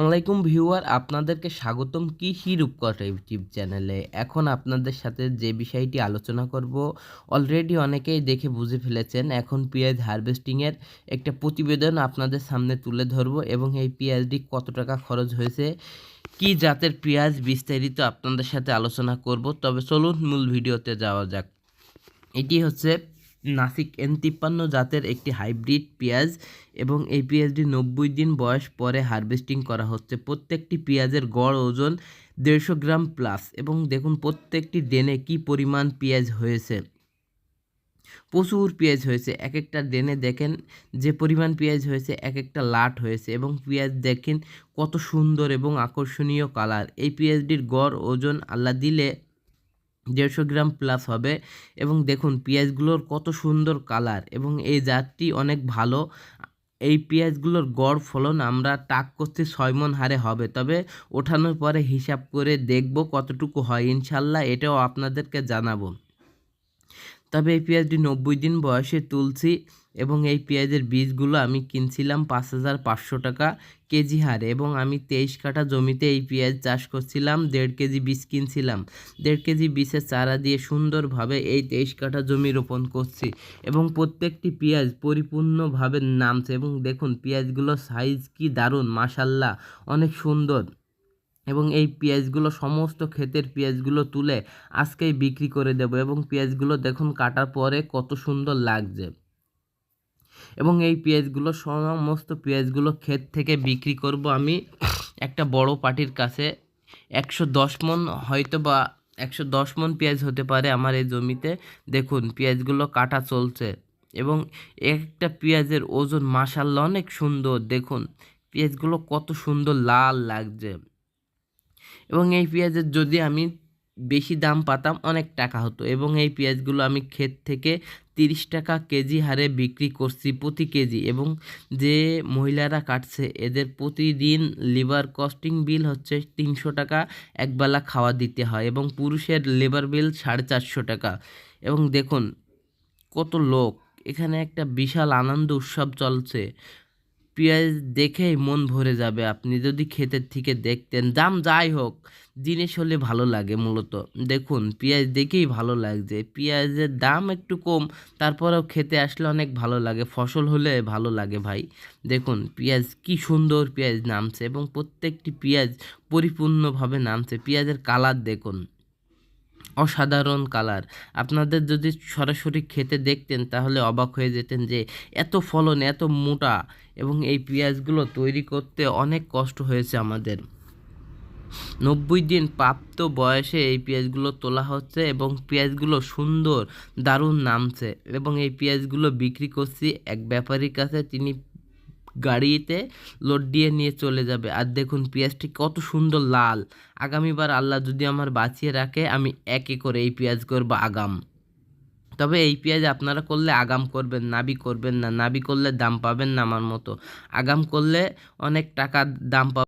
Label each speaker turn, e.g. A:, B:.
A: আসসালামাইকুম ভিউয়ার, আপনাদেরকে স্বাগতম কৃষি রূপকথা ইউটিউব চ্যানেলে। এখন আপনাদের সাথে যে বিষয়টি আলোচনা করব অলরেডি অনেকেই দেখে বুঝে ফেলেছেন, এখন পেঁয়াজ হারভেস্টিংয়ের একটা প্রতিবেদন আপনাদের সামনে তুলে ধরব এবং এই পেঁয়াজটি কত টাকা খরচ হয়েছে, কি জাতের পেঁয়াজ বিস্তারিত আপনাদের সাথে আলোচনা করব। তবে চলুন মূল ভিডিওতে যাওয়া যাক। এটি হচ্ছে নাসিক এন তিপ্পান্ন জাতের একটি হাইব্রিড পেঁয়াজ এবং এই পেঁয়াজটি নব্বই দিন বয়স পরে হারভেস্টিং করা হচ্ছে। প্রত্যেকটি পেঁয়াজের গড় ওজন দেড়শো গ্রাম প্লাস এবং দেখুন প্রত্যেকটি ডেনে কি পরিমাণ পেঁয়াজ হয়েছে। প্রচুর পেঁয়াজ হয়েছে। এক একটা ডেনে দেখেন যে পরিমাণ পেঁয়াজ হয়েছে, এক একটা লাট হয়েছে এবং পেঁয়াজ দেখেন কত সুন্দর এবং আকর্ষণীয় কালার। এই পেঁয়াজটির গড় ওজন আল্লাহ দিলে দেড়শো গ্রাম প্লাস হবে। এবং দেখুন, পেঁয়াজগুলোর কত সুন্দর কালার এবং এই জাতটি অনেক ভালো। এই পেঁয়াজগুলোর গড় ফলন আমরা টাক করতে ছয় মন হারে হবে। তবে ওঠানোর পরে হিসাব করে দেখব কতটুকু হয়। ইনশাল্লাহ এটাও আপনাদেরকে জানাব। তবে এই পেঁয়াজটি নব্বই দিন বয়সে তুলছি। এবং এই পেঁয়াজের বীজগুলো আমি কিনছিলাম পাঁচ হাজার পাঁচশো টাকা কেজি হারে এবং আমি তেইশ কাঠা জমিতে এই পেঁয়াজ চাষ করছিলাম, দেড় কেজি বীজ কিনছিলাম। দেড় কেজি বীজের চারা দিয়ে সুন্দরভাবে এই তেইশ কাঠা জমি রোপণ করছি এবং প্রত্যেকটি পেঁয়াজ পরিপূর্ণভাবে নামছে এবং দেখুন পেঁয়াজগুলো সাইজ কি দারুণ মাসাল্লাহ অনেক সুন্দর। এবং এই পেঁয়াজগুলো সমস্ত ক্ষেতের পেঁয়াজগুলো তুলে আজকেই বিক্রি করে দেব এবং পেঁয়াজগুলো দেখুন কাটার পরে কত সুন্দর লাগছে। এবং এই পেঁয়াজগুলো সমস্ত পেঁয়াজগুলো ক্ষেত থেকে বিক্রি করব আমি একটা বড় পার্টির কাছে। একশো দশ মন হয়তো বা একশো দশ মন পেঁয়াজ হতে পারে আমার এই জমিতে। দেখুন, পেঁয়াজগুলো কাটা চলছে এবং একটা পেঁয়াজের ওজন মাসাল্লা অনেক সুন্দর। দেখুন, পেঁয়াজগুলো কত সুন্দর লাল লাগছে। এবং এই পেঁয়াজের যদি আমি বেশি দাম পাতাম অনেক টাকা হতো এবং এই পেঁয়াজগুলো আমি ক্ষেত থেকে তিরিশ টাকা কেজি হারে বিক্রি করছি প্রতি কেজি এবং যে মহিলারা কাটছে এদের প্রতিদিন লিভার কস্টিং বিল হচ্ছে তিনশো টাকা একবেলা খাওয়া দিতে হয় এবং পুরুষের লেবার বিল সাড়ে চারশো টাকা। এবং দেখুন কত লোক, এখানে একটা বিশাল আনন্দ উৎসব চলছে। পেঁয়াজ দেখেই মন ভরে যাবে। আপনি যদি ক্ষেতের থেকে দেখতেন, দাম যাই হোক, জিনিস হলে ভালো লাগে মূলত। দেখুন, পেঁয়াজ দেখেই ভালো লাগছে। পেঁয়াজের দাম একটু কম, তারপরেও খেতে আসলে অনেক ভালো লাগে। ফসল হলে ভালো লাগে ভাই। দেখুন, পেঁয়াজ কি সুন্দর পেঁয়াজ নামছে এবং প্রত্যেকটি পেঁয়াজ পরিপূর্ণভাবে নামছে। পেঁয়াজের কালার দেখুন। অসাধারণ কালার। আপনাদের যদি সরাসরি খেতে দেখতেন, তাহলে অবাক হয়ে যেতেন যে এত ফলন, এত মোটা এবং এই পেঁয়াজগুলো তৈরি করতে অনেক কষ্ট হয়েছে আমাদের। নব্বই দিন প্রাপ্ত বয়সে এই পেঁয়াজগুলো তোলা হচ্ছে এবং পেঁয়াজগুলো সুন্দর, দারুণ নামছে এবং এই পেঁয়াজগুলো বিক্রি করছি এক ব্যাপারীর কাছে। তিনি গাড়িতে লোড দিয়ে নিয়ে চলে যাবে। আর দেখুন, পেঁয়াজটি কত সুন্দর লাল। আগামীবার আল্লাহ যদি আমার বাঁচিয়ে রাখে, আমি একে করে এই পেঁয়াজ করব আগাম। তবে এই পেঁয়াজ আপনারা করলে আগাম করবেন নাবি করবেন না। নাবি করলে দাম পাবেন না আমার মতো। আগাম করলে অনেক টাকা দাম পাবেন।